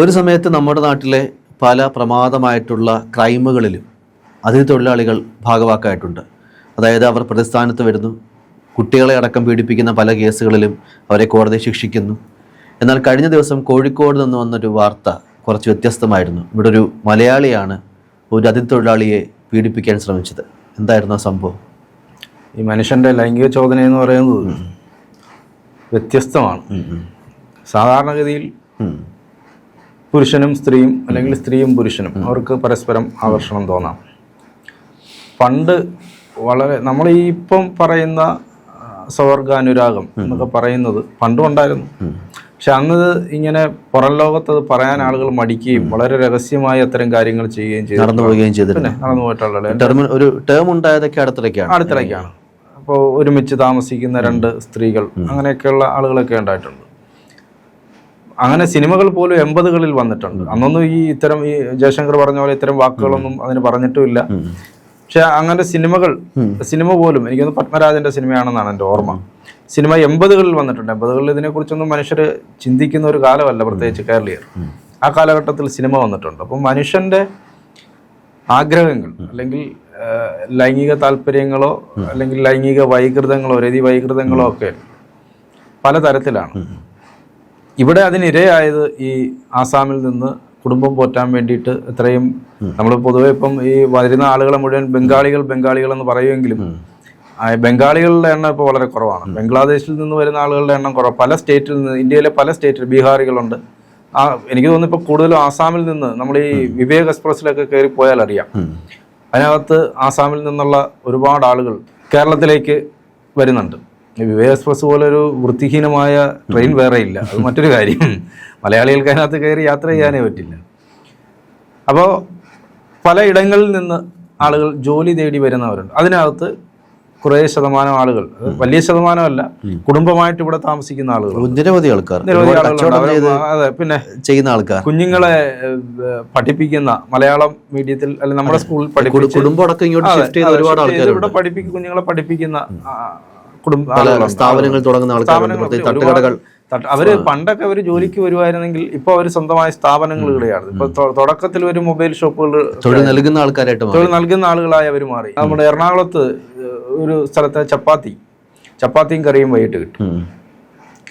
ഒരു സമയത്ത് നമ്മുടെ നാട്ടിലെ പല പ്രമാദമായിട്ടുള്ള ക്രൈമുകളിലും അതിഥി തൊഴിലാളികൾ ഭാഗവാക്കായിട്ടുണ്ട്. അതായത് അവർ പ്രതിസ്ഥാനത്ത് വരുന്നു കുട്ടികളെ അടക്കം പീഡിപ്പിക്കുന്ന പല കേസുകളിലും അവരെ കോടതി ശിക്ഷിക്കുന്നു. എന്നാൽ കഴിഞ്ഞ ദിവസം കോഴിക്കോട് നിന്ന് വന്നൊരു വാർത്ത കുറച്ച് വ്യത്യസ്തമായിരുന്നു. ഇവിടെ ഒരു മലയാളിയാണ് ഒരു അതിഥി തൊഴിലാളിയെ പീഡിപ്പിക്കാൻ ശ്രമിച്ചത്. എന്തായിരുന്നു ആ സംഭവം? ഈ മനുഷ്യന്റെ ലൈംഗിക ചോദന എന്ന് പറയുന്നത് വ്യത്യസ്തമാണ്. സാധാരണഗതിയിൽ. പുരുഷനും സ്ത്രീയും അല്ലെങ്കിൽ സ്ത്രീയും പുരുഷനും അവർക്ക് പരസ്പരം ആകർഷണം തോന്നാം. പണ്ട് വളരെ നമ്മൾ ഈ ഇപ്പം പറയുന്ന സ്വർഗാനുരാഗം സ്വവർഗാനുരാഗം എന്നൊക്കെ പറയുന്നത് പണ്ടും ഉണ്ടായിരുന്നു. പക്ഷെ അന്ന് ഇങ്ങനെ പുറം ലോകത്ത് അത് പറയാൻ ആളുകൾ മടിക്കുകയും വളരെ രഹസ്യമായി അത്തരം കാര്യങ്ങൾ ചെയ്യുകയും ചെയ്തു നടന്നു പോവുകയും ചെയ്തിട്ടുണ്ട്. നടന്നു പോയിട്ടുള്ള ഒരു ടേം ഉണ്ടായതൊക്കെ അടുത്തിടയ്ക്കാണ്. അടുത്തിടയ്ക്കാണ്. അപ്പോൾ ഒരുമിച്ച് താമസിക്കുന്ന രണ്ട് സ്ത്രീകൾ അങ്ങനെയൊക്കെയുള്ള ആളുകളൊക്കെ ഉണ്ടായിട്ടുണ്ട്. അങ്ങനെ സിനിമകൾ പോലും എൺപതുകളിൽ വന്നിട്ടുണ്ട്. അന്നൊന്നും ഈ ഇത്തരം ഈ ജയശങ്കർ പറഞ്ഞ പോലെ ഇത്തരം വാക്കുകളൊന്നും അതിന് പറഞ്ഞിട്ടുമില്ല. പക്ഷെ അങ്ങനെ സിനിമകൾ സിനിമ പോലും എനിക്കൊന്ന് പത്മരാജന്റെ സിനിമയാണെന്നാണ് എന്റെ ഓർമ്മ. സിനിമ എൺപതുകളിൽ വന്നിട്ടുണ്ട്. എൺപതുകളിൽ ഇതിനെക്കുറിച്ചൊന്നും മനുഷ്യർ ചിന്തിക്കുന്ന ഒരു കാലമല്ല പ്രത്യേകിച്ച് കേരളീയർ. ആ കാലഘട്ടത്തിൽ സിനിമ വന്നിട്ടുണ്ട്. അപ്പം മനുഷ്യന്റെ ആഗ്രഹങ്ങൾ അല്ലെങ്കിൽ ലൈംഗിക താല്പര്യങ്ങളോ അല്ലെങ്കിൽ ലൈംഗിക വൈകൃതങ്ങളോ രതി വൈകൃതങ്ങളോ ഒക്കെ പലതരത്തിലാണ്. ഇവിടെ അതിനിരയായത് ഈ ആസാമിൽ നിന്ന് കുടുംബം പോറ്റാൻ വേണ്ടിയിട്ട് എത്രയും നമ്മൾ പൊതുവെ ഇപ്പം ഈ വരുന്ന ആളുകളെ മുഴുവൻ ബംഗാളികൾ ബംഗാളികൾ എന്ന് പറയുമെങ്കിലും ബംഗാളികളുടെ എണ്ണം ഇപ്പോൾ വളരെ കുറവാണ്. ബംഗ്ലാദേശിൽ നിന്ന് വരുന്ന ആളുകളുടെ എണ്ണം കുറവ്. പല സ്റ്റേറ്റിൽ നിന്ന് ഇന്ത്യയിലെ പല സ്റ്റേറ്റിൽ ബീഹാറികളുണ്ട്. ആ എനിക്ക് തോന്നുന്നു ഇപ്പോൾ കൂടുതലും ആസാമിൽ നിന്ന് നമ്മൾ ഈ വിവേക് എക്സ്പ്രസ്സിലൊക്കെ കയറി പോയാൽ അറിയാം. അതിനകത്ത് ആസാമിൽ നിന്നുള്ള ഒരുപാട് ആളുകൾ കേരളത്തിലേക്ക് വരുന്നുണ്ട്. വിവേക് എക്സ്പ്രസ് പോലെ ഒരു വൃത്തിഹീനമായ ട്രെയിൻ വേറെ ഇല്ല. അത് മറ്റൊരു കാര്യം. മലയാളികൾക്ക് അതിനകത്ത് കയറി യാത്ര ചെയ്യാനേ പറ്റില്ല. അപ്പോൾ പല ഇടങ്ങളിൽ നിന്ന് ആളുകൾ ജോലി തേടി വരുന്നവരുണ്ട്. അതിനകത്ത് കുറേ ശതമാനം ആളുകൾ വലിയ ശതമാനമല്ല കുടുംബമായിട്ട് ഇവിടെ താമസിക്കുന്ന ആളുകൾ. നിരവധി ആൾക്കാർ. നിരവധി അവർ- അതെ പിന്നെ ചെയ്യുന്ന ആൾക്കാർ. കുഞ്ഞുങ്ങളെ പഠിപ്പിക്കുന്ന മലയാളം മീഡിയത്തിൽ അല്ലെങ്കിൽ നമ്മുടെ സ്കൂളിൽ പഠിപ്പിക്കുന്ന കുടുംബം അടക്കം ഇങ്ങോട്ട് ഷിഫ്റ്റ് ചെയ്ത ഒരുപാട് ഇവിടെ പഠിപ്പിക്കുന്ന കുഞ്ഞുങ്ങളെ പഠിപ്പിക്കുന്ന കുടുംബ സ്ഥാപനങ്ങൾ തുടങ്ങുന്ന ആൾക്കാർ തട്ടുകടകൾ. അവർ പണ്ടൊക്കെ അവർ ജോലിക്ക് വരുമായിരുന്നെങ്കിൽ ഇപ്പൊ അവർ സ്വന്തമായ സ്ഥാപനങ്ങൾ ഇവിടെയാണ് ഇപ്പൊ തുടക്കത്തിൽ ഒരു മൊബൈൽ ഷോപ്പുകൾ തൊഴിൽ നൽകുന്ന ആൾക്കാരായിട്ട് തൊഴിൽ നൽകുന്ന ആളുകളായി അവർ മാറി. നമ്മുടെ എറണാകുളത്ത് ഒരു സ്ഥലത്തെ ചപ്പാത്തി ചപ്പാത്തിയും കറിയും വൈകിട്ട് കിട്ടും.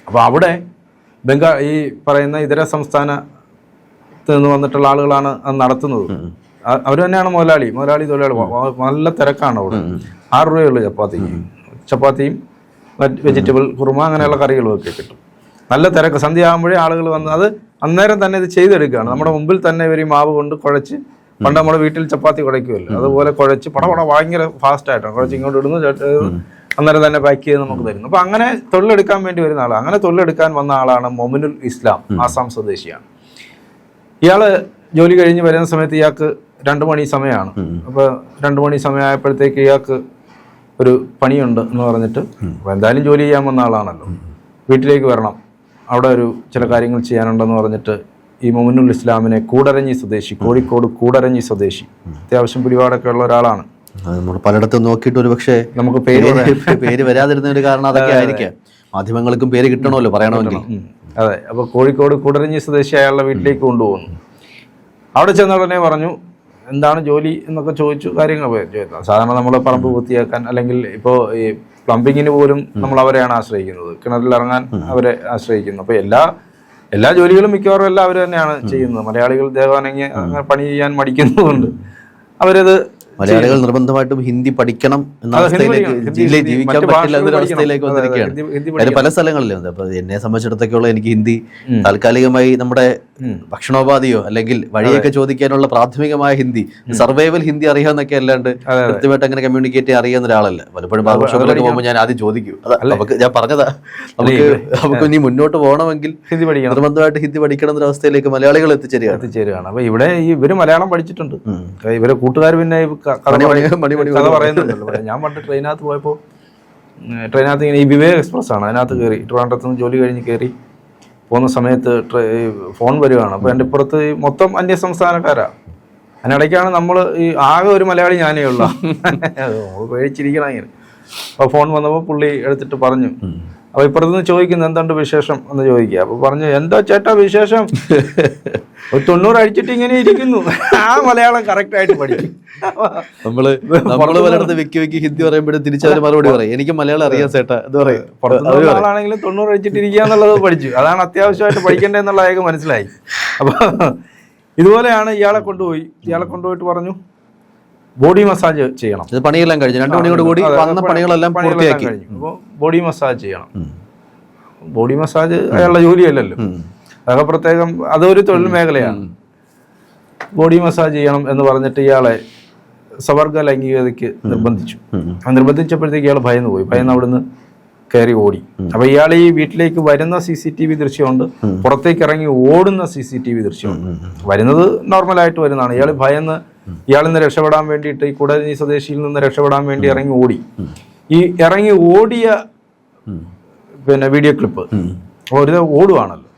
അപ്പൊ അപ്പോൾ അവിടെ ബംഗാൾ ഈ പറയുന്ന ഇതര സംസ്ഥാന നിന്ന് വന്നിട്ടുള്ള ആളുകളാണ് അത് നടത്തുന്നത്. അവർ തന്നെയാണ് മുതലാളി. മുതലാളി തൊഴിലാളി. നല്ല തിരക്കാണ് അവിടെ. ആറ് രൂപയുള്ളൂ ചപ്പാത്തിക്ക്. ചപ്പാത്തിയും വെജിറ്റബിൾ കുറുമ അങ്ങനെയുള്ള കറികളും ഒക്കെ കിട്ടും. നല്ല തിരക്ക്. സന്ധ്യ ആകുമ്പോഴേ ആളുകൾ വന്ന് അത് അന്നേരം തന്നെ ഇത് ചെയ്തെടുക്കുകയാണ്. നമ്മുടെ മുമ്പിൽ തന്നെ ഇവർ ഈ മാവ് കൊണ്ട് കുഴച്ച് പണ്ട് നമ്മുടെ വീട്ടിൽ ചപ്പാത്തി കുഴയ്ക്കുമല്ലോ. അതുപോലെ കുഴച്ച് പടപട ഭയങ്കര ഫാസ്റ്റ് ആയിട്ടാണ്. കുഴച്ച് ഇങ്ങോട്ട് ഇടുന്നു അന്നേരം തന്നെ പാക്ക് ചെയ്ത് നമുക്ക് തരുന്നു. അപ്പൊ അങ്ങനെ തൊഴിലെടുക്കാൻ വേണ്ടി വരുന്ന ആളാണ് അങ്ങനെ തൊഴിലെടുക്കാൻ വന്ന ആളാണ് മൊമിനുൽ ഇസ്ലാം ആസാം സ്വദേശിയാണ്. ഇയാൾ ജോലി കഴിഞ്ഞ് വരുന്ന സമയത്ത് ഇയാൾക്ക് രണ്ടു മണി സമയമാണ്. അപ്പൊ രണ്ടു മണി സമയമായപ്പോഴത്തേക്ക് ഇയാൾക്ക് ഒരു പണിയുണ്ട് എന്ന് പറഞ്ഞിട്ട് എന്തായാലും ജോലി ചെയ്യാൻ വന്ന ആളാണല്ലോ. വീട്ടിലേക്ക് വരണം. അവിടെ ഒരു ചില കാര്യങ്ങൾ ചെയ്യാനുണ്ടെന്ന് പറഞ്ഞിട്ട് ഈ മൊമിനുൽ ഇസ്ലാമിനെ കൂടരഞ്ഞി സ്വദേശി കോഴിക്കോട് കൂടരഞ്ഞി സ്വദേശി. അത്യാവശ്യം പിടിപാടൊക്കെ ഉള്ള ഒരാളാണ്. നമ്മൾ പലയിടത്തും നോക്കിയിട്ട് ഒരു പക്ഷേ നമുക്ക് പേര് പേര് പേര് വരാതിരുന്ന ഒരു കാരണം അതൊക്കെ ആയിരിക്കാം. മാധ്യമങ്ങൾക്കും പേര് കിട്ടണമല്ലോ പറയണമെങ്കിൽ. അതെ. അപ്പൊ കോഴിക്കോട് കൂടരഞ്ഞി സ്വദേശി അയാളുടെ വീട്ടിലേക്ക് കൊണ്ടുപോകുന്നു. അവിടെ ചെന്ന ഉടനെ പറഞ്ഞു എന്താണ് ജോലി എന്നൊക്കെ ചോദിച്ചു കാര്യങ്ങൾ ചോദിക്കാം സാധാരണ നമ്മൾ പറമ്പ് പൂർത്തിയാക്കാൻ അല്ലെങ്കിൽ ഇപ്പോൾ ഈ പ്ലംബിങ്ങിന് പോലും നമ്മൾ അവരെയാണ് ആശ്രയിക്കുന്നത്. കിണറിൽ ഇറങ്ങാൻ അവരെ ആശ്രയിക്കുന്നു. അപ്പോൾ എല്ലാ എല്ലാ ജോലികളും മിക്കവാറും എല്ലാം അവർ തന്നെയാണ് ചെയ്യുന്നത്. മലയാളികൾ ദേവാനങ്ങി അങ്ങനെ പണി ചെയ്യാൻ മടിക്കുന്നതുകൊണ്ട് അവരത് മലയാളികൾ നിർബന്ധമായിട്ടും ഹിന്ദി പഠിക്കണം എന്ന അവസ്ഥയിലേക്ക്. ജില്ലയിൽ ജീവിക്കാൻ പറ്റില്ല എന്നൊരു അവസ്ഥയിലേക്ക് വന്നിരിക്കുകയാണ്. പല സ്ഥലങ്ങളിലും അപ്പൊ എന്നെ സംബന്ധിച്ചിടത്തൊക്കെയുള്ള എനിക്ക് ഹിന്ദി താൽക്കാലികമായി നമ്മുടെ ഭക്ഷണോപാധിയോ അല്ലെങ്കിൽ വഴിയൊക്കെ ചോദിക്കാനുള്ള പ്രാഥമികമായ ഹിന്ദി സർവൈവൽ ഹിന്ദി അറിയാമെന്നൊക്കെ അല്ലാണ്ട് കൃത്യമായിട്ട് അങ്ങനെ കമ്മ്യൂണിക്കേറ്റ് ചെയ്യാൻ അറിയാവുന്ന ഒരാളല്ല. പലപ്പോഴും ബാബു ഷോപ്പിലൊക്കെ പോകുമ്പോൾ ഞാൻ ആദ്യം ചോദിക്കും. നമുക്ക് ഞാൻ പറഞ്ഞതാ. നമുക്ക് നമുക്ക് ഇനി മുന്നോട്ട് പോകണമെങ്കിൽ ഹിന്ദി പഠിക്കണം. നിർബന്ധമായിട്ട് ഹിന്ദി പഠിക്കണം എന്ന അവസ്ഥയിലേക്ക് മലയാളികൾ എത്തിച്ചേരുക എത്തിച്ചേരുകയാണ്. അപ്പൊ ഇവിടെ ഇവർ മലയാളം പഠിച്ചിട്ടുണ്ട്. ഇവരെ കൂട്ടുകാർ പിന്നെ കഥ പറയുന്നുണ്ടല്ലോ. ഞാൻ പണ്ട് ട്രെയിനകത്ത് പോയപ്പോൾ ട്രെയിനകത്ത് ഇങ്ങനെ ഈ വിവേക് എക്സ്പ്രസ് ആണ്. അതിനകത്ത് കയറി ട്രിവാൻഡ്രത്ത് നിന്ന് ജോലി കഴിഞ്ഞ് കയറി പോകുന്ന സമയത്ത് ഫോൺ വരികയാണ്. അപ്പോൾ എന്റെ ഇപ്പുറത്ത് ഈ മൊത്തം അന്യ സംസ്ഥാനക്കാരാണ് അതിനിടയ്ക്കാണ് നമ്മൾ ഈ ആകെ ഒരു മലയാളി ഞാനേ ഉള്ളൂ. പേടിച്ചിരിക്കണം ഇങ്ങനെ. അപ്പോൾ ഫോൺ വന്നപ്പോൾ പുള്ളി എടുത്തിട്ട് പറഞ്ഞു. അപ്പോൾ ഇപ്പുറത്തുനിന്ന് ചോദിക്കുന്നത് ചോദിക്കുന്നു എന്തുണ്ട് വിശേഷം? എന്ന് ചോദിക്കുക. അപ്പോൾ പറഞ്ഞു എന്താ ചേട്ടാ വിശേഷം? ഒരു തൊണ്ണൂറ് അടിച്ചിട്ട് ഇങ്ങനെ ഇരിക്കുന്നു. ആ മലയാളം കറക്റ്റ് ആയിട്ട് പഠിക്കും. നമ്മൾ നമ്മൾ പലയിടത്ത് വെക്കി വെക്കി ഹിന്ദി പറയുമ്പോഴും തിരിച്ചവര് മറുപടി പറയും. എനിക്ക് മലയാളം അറിയാം സേട്ടാ. എന്ന് പറയും. ആളാണെങ്കിലും തൊണ്ണൂറ് അടിച്ചിട്ടിരിക്കുക എന്നുള്ളത് പഠിച്ചു. അതാണ് അത്യാവശ്യമായിട്ട് പഠിക്കേണ്ടതെന്നുള്ള അയാൾക്ക് മനസ്സിലായി. അപ്പൊ ഇതുപോലെയാണ് ഇയാളെ കൊണ്ടുപോയി. ഇയാളെ കൊണ്ടുപോയിട്ട് പറഞ്ഞു ബോഡി മസാജ് ചെയ്യണം. ഇത് പണിയെല്ലാം കഴിഞ്ഞു. രണ്ട് മണിയോട് കൂടി വന്ന പണികളെല്ലാം പൂർത്തിയാക്കി. കഴിഞ്ഞു. അപ്പോൾ ബോഡി മസാജ് ചെയ്യണം. ബോഡി മസാജ് അയാളുടെ ജോലിയല്ലല്ലോ. അതൊക്കെ പ്രത്യേകം അതൊരു തൊഴിൽ മേഖലയാണ്. ബോഡി മസാജ് ചെയ്യണം എന്ന് പറഞ്ഞിട്ട് ഇയാളെ സവർഗ ലൈംഗികതയ്ക്ക് നിർബന്ധിച്ചു. നിർബന്ധിച്ചപ്പോഴത്തേക്ക് ഇയാൾ ഭയന്ന് പോയി. ഭയന്ന് അവിടുന്ന് കയറി ഓടി. അപ്പൊ ഇയാൾ ഈ വീട്ടിലേക്ക് വരുന്ന സി സി ടി വി ദൃശ്യമുണ്ട്. പുറത്തേക്ക് ഇറങ്ങി ഓടുന്ന സി സി ടി വി ദൃശ്യമുണ്ട്. വരുന്നത് നോർമലായിട്ട് വരുന്നതാണ്. ഇയാൾ ഭയന്ന് ഇയാളിൽ നിന്ന് രക്ഷപ്പെടാൻ വേണ്ടിയിട്ട് ഈ കുടനി സ്വദേശിയിൽ നിന്ന് രക്ഷപ്പെടാൻ വേണ്ടി ഇറങ്ങി ഓടി. ഈ ഇറങ്ങി ഓടിയ പിന്നെ വീഡിയോ ക്ലിപ്പ്. ഒരു ഓടുവാണല്ലോ.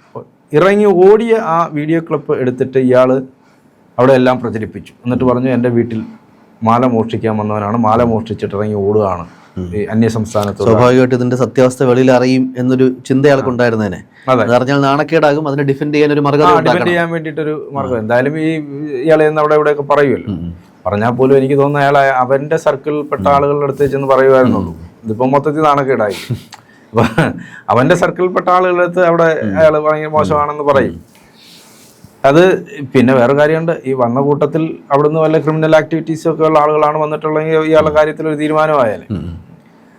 ഇറങ്ങി ഓടിയ ആ വീഡിയോ ക്ലിപ്പ് എടുത്തിട്ട് ഇയാൾ അവിടെ എല്ലാം പ്രചരിപ്പിച്ചു. എന്നിട്ട് പറഞ്ഞു എന്റെ വീട്ടിൽ മാല മോഷ്ടിക്കാൻ വന്നവനാണ്. മാല മോഷ്ടിച്ചിട്ട് ഇറങ്ങി ഓടുകയാണ് ഈ അന്യ സംസ്ഥാനത്ത് സ്വാഭാവികമായിട്ട് ഇതിന്റെ സത്യാവസ്ഥ വെളിയിൽ അറിയും എന്നൊരു ചിന്ത അയാൾക്ക് ഉണ്ടായിരുന്നേനെ. അറിഞ്ഞാൽ നാണക്കേടാകും അതിനെ ഡിഫെൻഡ് ചെയ്യാൻ ഒരു മാർഗം ഡിഫെൻഡ് ചെയ്യാൻ വേണ്ടിയിട്ടൊരു മാർഗം. എന്തായാലും ഈ ഇയാളെ അവിടെ ഇവിടെയൊക്കെ പറയുമല്ലോ. പറഞ്ഞാൽ പോലും എനിക്ക് തോന്നുന്നു അയാൾ അവന്റെ സർക്കിളിൽപ്പെട്ട ആളുകളുടെ അടുത്ത് ചെന്ന് പറയുമായിരുന്നുള്ളൂ. ഇതിപ്പോ മൊത്തത്തിൽ നാണക്കേടായി. അവന്റെ സർക്കിളിൽപ്പെട്ട ആളുകളുടെ അടുത്ത് അവിടെ അയാൾ ഭയങ്കര മോശമാണെന്ന് പറയും. അത് പിന്നെ വേറെ കാര്യമുണ്ട്. ഈ വന്ന കൂട്ടത്തിൽ അവിടുന്ന് വല്ല ക്രിമിനൽ ആക്ടിവിറ്റീസ് ഒക്കെ ഉള്ള ആളുകളാണ് വന്നിട്ടുള്ളതെങ്കിൽ ഇയാളുടെ കാര്യത്തിൽ ഒരു തീരുമാനമായാലേ.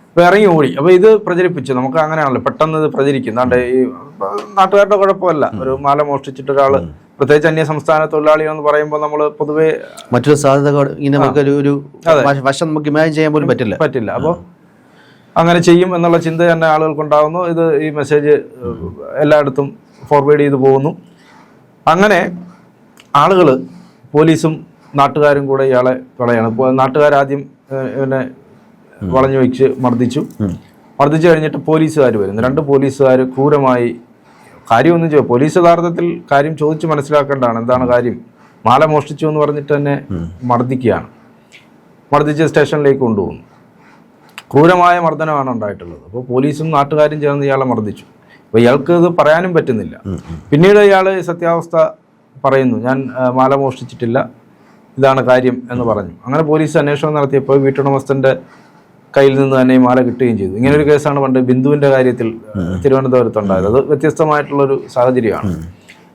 അപ്പൊ ഇറങ്ങി ഓടി. അപ്പൊ ഇത് പ്രചരിപ്പിച്ചു. നമുക്ക് അങ്ങനെയാണല്ലോ. പെട്ടെന്ന് ഇത് പ്രചരിക്കും. ഈ നാട്ടുകാരുടെ കുഴപ്പമല്ല. ഒരു മാല മോഷ്ടിച്ചിട്ട് ഒരാൾ പ്രത്യേകിച്ച് അന്യ സംസ്ഥാന തൊഴിലാളികൾ എന്ന് പറയുമ്പോൾ നമ്മൾ പൊതുവേ മറ്റൊരു സാധ്യത ഇങ്ങനെ ഒരു വശം നമുക്ക് ഇമാജിൻ ചെയ്യാൻ പോലും പറ്റില്ല. പറ്റില്ല. അപ്പോൾ അങ്ങനെ ചെയ്യും എന്നുള്ള ചിന്ത തന്നെ ആളുകൾക്കുണ്ടാകുന്നു ഇത് ഈ മെസ്സേജ് എല്ലായിടത്തും ഫോർവേഡ് ചെയ്തു പോകുന്നു. അങ്ങനെ ആളുകൾ പോലീസും നാട്ടുകാരും കൂടെ ഇയാളെ ഇപ്പോൾ നാട്ടുകാരാദ്യം പിന്നെ ഇവനെ വളഞ്ഞു വെച്ച് മർദ്ദിച്ചു. മർദ്ദിച്ചു കഴിഞ്ഞിട്ട് പോലീസുകാർ വരുന്നു. രണ്ട് പോലീസുകാർ ക്രൂരമായി കാര്യമൊന്നും ചെയ്യും പോലീസ് യഥാർത്ഥത്തിൽ കാര്യം ചോദിച്ച് മനസ്സിലാക്കേണ്ടതാണ്. എന്താണ് കാര്യം? മാല മോഷ്ടിച്ചു എന്ന് പറഞ്ഞിട്ട് തന്നെ മർദ്ദിക്കുകയാണ്. മർദ്ദിച്ച് സ്റ്റേഷനിലേക്ക് കൊണ്ടുപോകുന്നു. ക്രൂരമായ മർദ്ദനമാണ് ഉണ്ടായിട്ടുള്ളത്. അപ്പോൾ പോലീസും നാട്ടുകാരും ചേർന്ന് ഇയാളെ മർദ്ദിച്ചു. അപ്പോൾ ഇയാൾക്ക് ഇത് പറയാനും പറ്റുന്നില്ല. പിന്നീട് ഇയാൾ സത്യാവസ്ഥ പറയുന്നു. ഞാൻ മാല മോഷ്ടിച്ചിട്ടില്ല. ഇതാണ് കാര്യം എന്ന് പറഞ്ഞു. അങ്ങനെ പോലീസ് അന്വേഷണം നടത്തിയപ്പോൾ വീട്ടുടമസ്ഥന്റെ കയ്യിൽ നിന്ന് തന്നെ ഈ മാല കിട്ടുകയും ചെയ്തു. ഇങ്ങനൊരു ഒരു കേസാണ് പണ്ട് ബിന്ദുവിന്റെ കാര്യത്തിൽ തിരുവനന്തപുരത്ത് ഉണ്ടായത് അത് വ്യത്യസ്തമായിട്ടുള്ളൊരു സാഹചര്യമാണ്.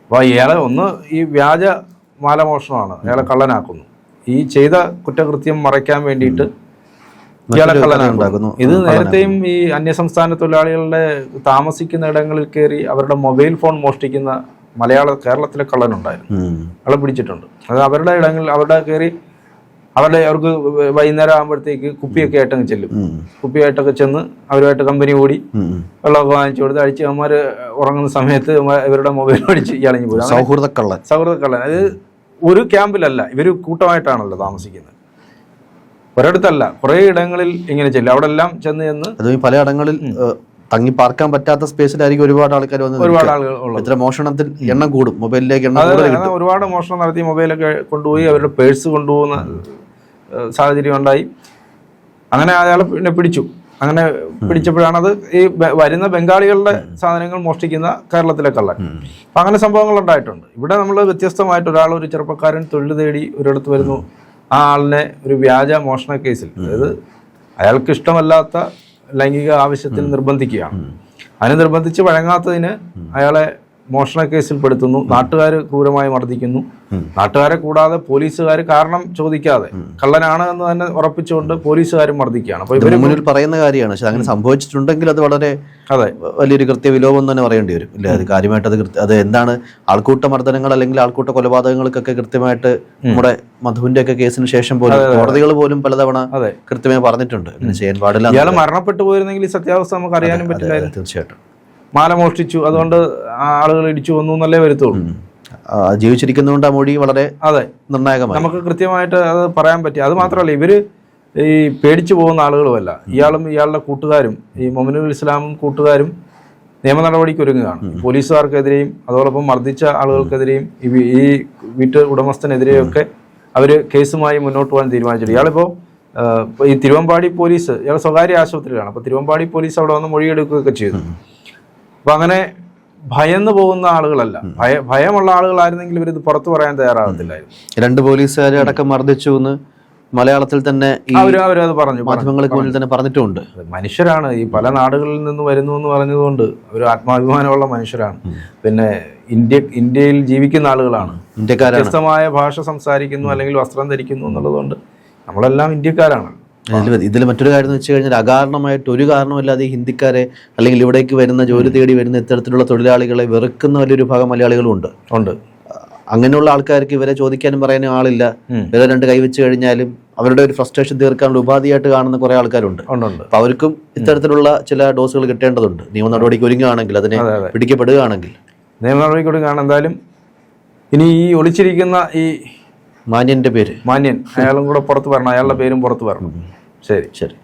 അപ്പോൾ ഇയാളെ ഒന്ന് ഈ വ്യാജ മാല മോഷണമാണ്. അയാളെ കള്ളനാക്കുന്നു. ഈ ചെയ്ത കുറ്റകൃത്യം മറയ്ക്കാൻ വേണ്ടിയിട്ട് ഇയാളെ. ഇത് നേരത്തെയും ഈ അന്യസംസ്ഥാന തൊഴിലാളികളുടെ താമസിക്കുന്ന ഇടങ്ങളിൽ കയറി അവരുടെ മൊബൈൽ ഫോൺ മോഷ്ടിക്കുന്ന മലയാള കേരളത്തിലെ കള്ളനുണ്ടായിരുന്നു. ഉം. പിടിച്ചിട്ടുണ്ട്. അത് അവരുടെ ഇടങ്ങളിൽ അവരുടെ കയറി അവരുടെ അവർക്ക് വൈകുന്നേരം ആകുമ്പോഴത്തേക്ക് കുപ്പിയൊക്കെ ആയിട്ടങ്ങ് ചെല്ലും. കുപ്പിയായിട്ടൊക്കെ ചെന്ന് അവരുമായിട്ട് കമ്പനി കൂടി. വെള്ളമൊക്കെ വാങ്ങിച്ചു കൊടുത്ത് അടിച്ച് അവന്മാർ ഉറങ്ങുന്ന സമയത്ത് ഇവരുടെ മൊബൈൽ അടിച്ച് ഇയാളിഞ്ഞ് പോയി. സൗഹൃദക്കള്ളൻ. സൗഹൃദ കള്ളൻ സൗഹൃദ കള്ളൻ അത് ഒരു ക്യാമ്പിലല്ല ഇവർ കൂട്ടമായിട്ടാണല്ലോ താമസിക്കുന്നത്. ഒരിടത്തല്ല കുറേ ഇടങ്ങളിൽ ഇങ്ങനെ ചെല്ലും. അവിടെ എല്ലാം ചെന്ന് ചെന്ന് അതും ഈ പലയിടങ്ങളിൽ തങ്ങി പാർക്കാൻ പറ്റാത്ത സ്പേസിലായിരിക്കും ഒരുപാട് ആൾക്കാർ വന്ന് ഒരുപാട് ആളുകൾ ഇത്ര മോഷണത്തിൽ എണ്ണം കൂടും മൊബൈലിലേക്ക് എണ്ണം കൂടുതൽ ഒരുപാട് മോഷണം നടത്തി മൊബൈലൊക്കെ കൊണ്ടുപോയി അവരുടെ പേഴ്സ് കൊണ്ടുപോകുന്ന സാഹചര്യം ഉണ്ടായി. അങ്ങനെ അയാളെ പിന്നെ പിടിച്ചു. അങ്ങനെ പിടിച്ചപ്പോഴാണ് അത് ഈ വരുന്ന ബംഗാളികളുടെ സാധനങ്ങൾ മോഷ്ടിക്കുന്ന കേരളത്തിലെ കള്ളൻ അപ്പൊ അങ്ങനെ സംഭവങ്ങൾ ഉണ്ടായിട്ടുണ്ട്. ഇവിടെ നമ്മൾ വ്യത്യസ്തമായിട്ട് ഒരാൾ ഒരു ചെറുപ്പക്കാരൻ തൊഴിൽ തേടി ഒരിടത്ത് വരുന്നു. ആ ആളിനെ ഒരു വ്യാജ മോഷണ കേസിൽ. അതായത് അയാൾക്ക് ഇഷ്ടമല്ലാത്ത ലൈംഗിക ആവശ്യത്തിന് നിർബന്ധിക്കുകയാണ്. അതിനെ നിർബന്ധിച്ച് വഴങ്ങാത്തതിന് അയാളെ മോഷണ കേസിൽ പെടുത്തുന്നു. നാട്ടുകാർ ക്രൂരമായി മർദ്ദിക്കുന്നു. നാട്ടുകാരെ കൂടാതെ പോലീസുകാർ കാരണം ചോദിക്കാതെ. കള്ളനാണ് എന്ന് തന്നെ ഉറപ്പിച്ചുകൊണ്ട് പോലീസുകാരും മർദ്ദിക്കുകയാണ്. അപ്പൊ ഇവർ മുന്നിൽ പറയുന്ന കാര്യമാണ്. പക്ഷെ അങ്ങനെ സംഭവിച്ചിട്ടുണ്ടെങ്കിൽ അത് വളരെ അതെ. വലിയൊരു കൃത്യ വിലോപം തന്നെ പറയേണ്ടി വരും. ഇല്ല? അത് കാര്യമായിട്ട് അത് അത് എന്താണ് ആൾക്കൂട്ട മർദ്ദനങ്ങൾ അല്ലെങ്കിൽ ആൾക്കൂട്ട കൊലപാതകങ്ങൾക്കൊക്കെ കൃത്യമായിട്ട് നമ്മുടെ മധുവിന്റെ ഒക്കെ കേസിന് ശേഷം പോലും കോടതികൾ പോലും പലതവണ അതെ. കൃത്യമായി പറഞ്ഞിട്ടുണ്ട്. ചെയ്യാൻ പാടില്ല ഇയാൾ മരണപ്പെട്ടു പോയിരുന്നെങ്കിൽ ഈ സത്യാവസ്ഥ നമുക്ക് അറിയാനും പറ്റില്ലായിരുന്നു. പറ്റില്ല തീർച്ചയായിട്ടും. മാല മോഷ്ടിച്ചു. അതുകൊണ്ട് ആളുകൾ ഇടിച്ചു വന്നു എന്നല്ലേ വരുത്തുള്ളൂ. ജീവിച്ചിരിക്കുന്നതുകൊണ്ട് ആ മൊഴി വളരെ അതെ. നിർണായകമായി. നമുക്ക് കൃത്യമായിട്ട് അത് പറയാൻ പറ്റി അത് മാത്രമല്ല ഇവർ ഈ പേടിച്ചു പോകുന്ന ആളുകളുമല്ല. ഇയാളും ഇയാളുടെ കൂട്ടുകാരും ഈ മൊമിനുൽ ഇസ്ലാമും കൂട്ടുകാരും നിയമ നടപടിക്ക് ഒരുങ്ങുകയാണ്. പോലീസുകാർക്കെതിരെയും അതോടൊപ്പം മർദ്ദിച്ച ആളുകൾക്കെതിരെയും ഈ വീട്ടു ഈ വീട്ട് ഉടമസ്ഥനെതിരെയും ഒക്കെ അവർ കേസുമായി മുന്നോട്ട് പോകാൻ തീരുമാനിച്ചിട്ടുണ്ട്. ഇയാളിപ്പോ ഈ തിരുവമ്പാടി പോലീസ് ഇയാൾ സ്വകാര്യ ആശുപത്രിയിലാണ്. അപ്പോൾ തിരുവമ്പാടി പോലീസ് അവിടെ വന്ന് മൊഴിയെടുക്കുകയൊക്കെ ചെയ്തു. അപ്പോൾ അങ്ങനെ ഭയന്ന് പോകുന്ന ആളുകളല്ല. ഭയ ഭയമുള്ള ആളുകളായിരുന്നെങ്കിൽ ഇവരിത് പുറത്തു പറയാൻ തയ്യാറാകത്തില്ലായിരുന്നു. രണ്ട് പോലീസുകാരെ അടക്കം മർദ്ദിച്ചു എന്ന് മലയാളത്തിൽ തന്നെ അവരത് പറഞ്ഞു. മാധ്യമങ്ങൾക്ക് മുന്നിൽ തന്നെ പറഞ്ഞിട്ടുണ്ട്. മനുഷ്യരാണ്. ഈ പല നാടുകളിൽ നിന്ന് വരുന്നു എന്ന് പറഞ്ഞതുകൊണ്ട് ഒരു ആത്മാഭിമാനമുള്ള മനുഷ്യരാണ്. പിന്നെ ഇന്ത്യ ഇന്ത്യയിൽ ജീവിക്കുന്ന ആളുകളാണ്. വ്യത്യസ്തമായ ഭാഷ സംസാരിക്കുന്നു അല്ലെങ്കിൽ വസ്ത്രം ധരിക്കുന്നു എന്നുള്ളതുകൊണ്ട് നമ്മളെല്ലാം ഇന്ത്യക്കാരാണ്. ഇതിൽ മറ്റൊരു കാര്യം എന്ന് വെച്ച് കഴിഞ്ഞാൽ അകാരണമായിട്ട് ഒരു കാരണമില്ലാതെ ഈ ഹിന്ദിക്കാരെ അല്ലെങ്കിൽ ഇവിടേക്ക് വരുന്ന ജോലി തേടി വരുന്ന ഇത്തരത്തിലുള്ള തൊഴിലാളികളെ വെറുക്കുന്ന വലിയൊരു ഭാഗം മലയാളികളും ഉണ്ട്. ഉണ്ട്. അങ്ങനെയുള്ള ആൾക്കാർക്ക് ഇവരെ ചോദിക്കാനും പറയാനും ആളില്ല. ഇവരെ രണ്ട് കൈവച്ച് കഴിഞ്ഞാലും അവരുടെ ഒരു ഫ്രസ്ട്രേഷൻ തീർക്കാനുള്ള ഉപാധിയായിട്ട് കാണുന്ന കുറെ ആൾക്കാരുണ്ട്. അപ്പൊ അവർക്കും ഇത്തരത്തിലുള്ള ചില ഡോസുകൾ കിട്ടേണ്ടതുണ്ട്. നിയമ നടപടിക്ക് ഒരുങ്ങുകയാണെങ്കിൽ അതിനെ അതെ, അതെ. പിടിക്കപ്പെടുകയാണെങ്കിൽ. നിയമ നടപടിക്കൂടി കാണാൻ എന്തായാലും ഇനി ഈ ഒളിച്ചിരിക്കുന്ന ഈ മാന്യന്റെ പേര്. മാന്യൻ അയാളും കൂടെ പുറത്ത് വരണം. അയാളുടെ പേരും പുറത്ത് വരണം. Sí. Sure.